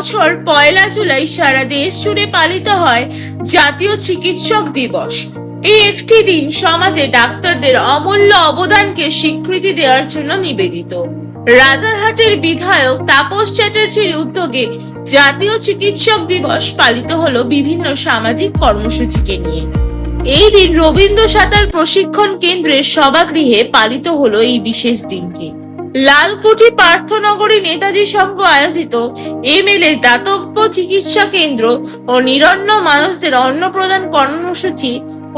বছর পয়লা জুলাই সারা দেশ জুড়ে পালিত হয় জাতীয় চিকিৎসক দিবস। এই একটি দিন সমাজে ডাক্তারদের অমূল্য অবদানকে স্বীকৃতি দেওয়ার জন্য নিবেদিত। রাজারহাটের বিধায়ক তাপস চ্যাটার্জির উদ্যোগে জাতীয় চিকিৎসক দিবস পালিত হলো বিভিন্ন সামাজিক কর্মসূচিকে নিয়ে। এই দিন রবীন্দ্র সাঁতার প্রশিক্ষণ কেন্দ্রের সভাগৃহে পালিত হলো এই বিশেষ দিনটি লালকুঠি পার্থনগরী নেতাজি সংঘ আয়োজিত এমএলএ দাতব্য চিকিৎসা কেন্দ্র ও নিরন্ন মানুষদের অন্ন প্রদান কর্মসূচি,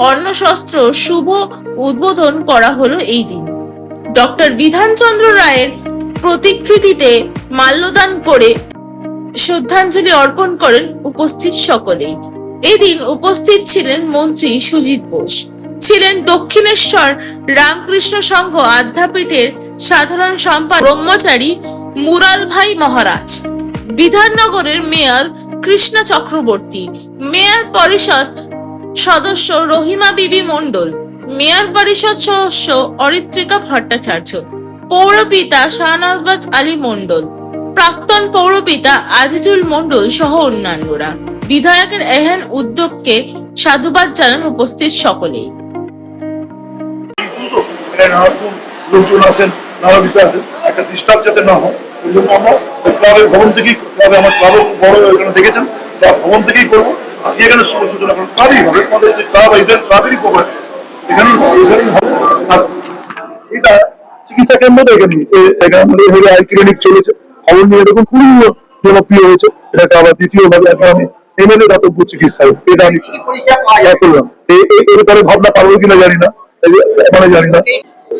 অন্নশস্ত্র শুভ উদ্বোধন করা হলো এই দিন। ডক্টর বিধানচন্দ্র রায়ের প্রতিকৃতিতে মাল্যদান করে শ্রদ্ধাঞ্জলি অর্পণ করেন উপস্থিত সকলেই। এদিন উপস্থিত ছিলেন মন্ত্রী সুজিত বোস, ছিলেন দক্ষিণেশ্বর রামকৃষ্ণ সংঘ আধ্যাপীঠের সাধারণ সম্পাদক ব্রহ্মচারী মুরাল ভাই মহারাজ। বিধাননগরের মেয়র কৃষ্ণ চক্রবর্তী, মেয়র পরিষদ সদস্য রহিমা বিবি মণ্ডল, মেয়র পরিষদ সদস্য অরিত্রিকা ভট্টাচার্য, পৌরপিতা শাহনবাজ আলী মণ্ডল, প্রাক্তন পৌরপিতা আজিজুল মণ্ডল সহ অন্যান্যরা। বিধায়কের এহেন উদ্যোগকে সাধুবাদ জানান উপস্থিত সকলেই। লোকজন আছেন। নানা বিষয় আছেন একটা ডিস্টার্ব যাতে না হয় ওই জন্য আমরা ক্লাবের ভবন থেকেই ক্লাবে আমার ক্লাবও বড় এখানে দেখেছেন ক্লাব ভবন থেকেই করব। আজকে এখানে শুভ সূচনা করব। ক্লাবই হবে আমাদের যে ক্লাব ক্লাবেরই প্রোগ্রাম। এখানেই এখানেই হবে। আর এটা চিকিৎসা কেন্দ্র এখানে এখানে আমাদের হয়ে আই ক্লিনিক চলেছে। খবর নিয়ে এরকম খুবই জনপ্রিয় হয়েছে। এটাকে আবার দ্বিতীয়ভাবে এখন আমি এমএলএ দাতব্য চিকিৎসা এটা আমি করলাম এরপরে ভাবনা পারব কিনা জানি না। মানে জানি না।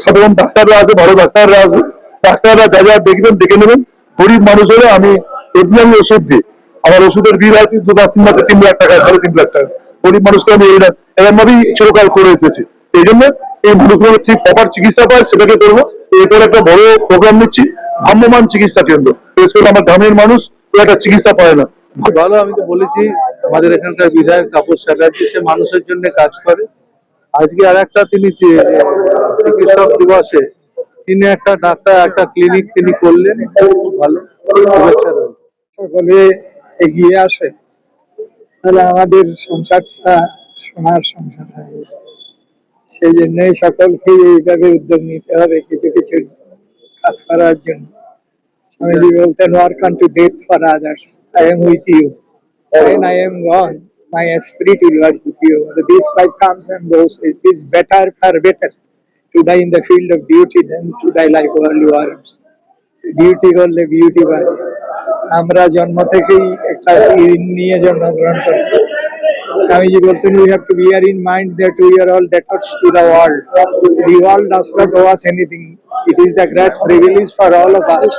সাধারণ ডাক্তাররা আছে বড় ডাক্তাররা আছে। ডাক্তাররা যা যা দেখবেন, দেখে নেবেন। গরিব মানুষ হলে আমি এমনি ওষুধ দিই। আমার ওষুধের বিল হয় দু মাস তিন মাসে তিন লাখ টাকা, সাড়ে তিন লাখ টাকা। গরিব মানুষকে আমি এই এরকম ভাবেই চিরকাল করে এসেছি। এই জন্য এই মানুষগুলো ঠিক প্রপার চিকিৎসা পায়, সেটাকে করব। এরপর একটা বড় প্রোগ্রাম নিচ্ছি ভ্রাম্যমান চিকিৎসা কেন্দ্র। বিশেষ করে আমার গ্রামের মানুষ একটা চিকিৎসা পায় না। ভালো, আমি তো বলেছি, আমাদের এখানকার বিধায়ক তাপস চ্যাটার্জি, সে মানুষের জন্য কাজ করে। আজকে আর একটা তিনি চিকিৎসক দিবসে তিনি একটা ডাক্তার একটা ক্লিনিক তিনি করলেন ভালো সকলে এগিয়ে আসে তাহলে আমাদের সংসারটা সোনার সংসার হয়ে। সেই জন্যই সকলকে এইভাবে উদ্যোগ নিতে হবে কিছু কিছু কাজ করার জন্য স্বামীজি বলতেন work to death for others I am with you when I am gone, my spirit will work with you. This life comes and goes. It is better, far better to die in the field of duty than to die like worldly worms. Duty করলে beauty বাড়ে আমরা জন্ম থেকেই একটা ঋণ নিয়ে জন্মগ্রহণ করেছি স্বামীজি বলতেন we have to bear in mind that we are all debtors to the world the world does not owe us anything it is the great privilege for all of us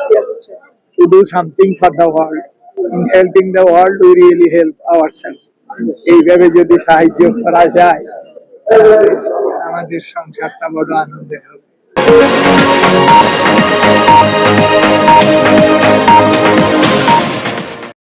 to do something for the world. In helping the world, we really help ourselves. এইভাবে যদি সাহায্য করা যায় তাহলে আমাদের সংসারটা বড় আনন্দের হবে।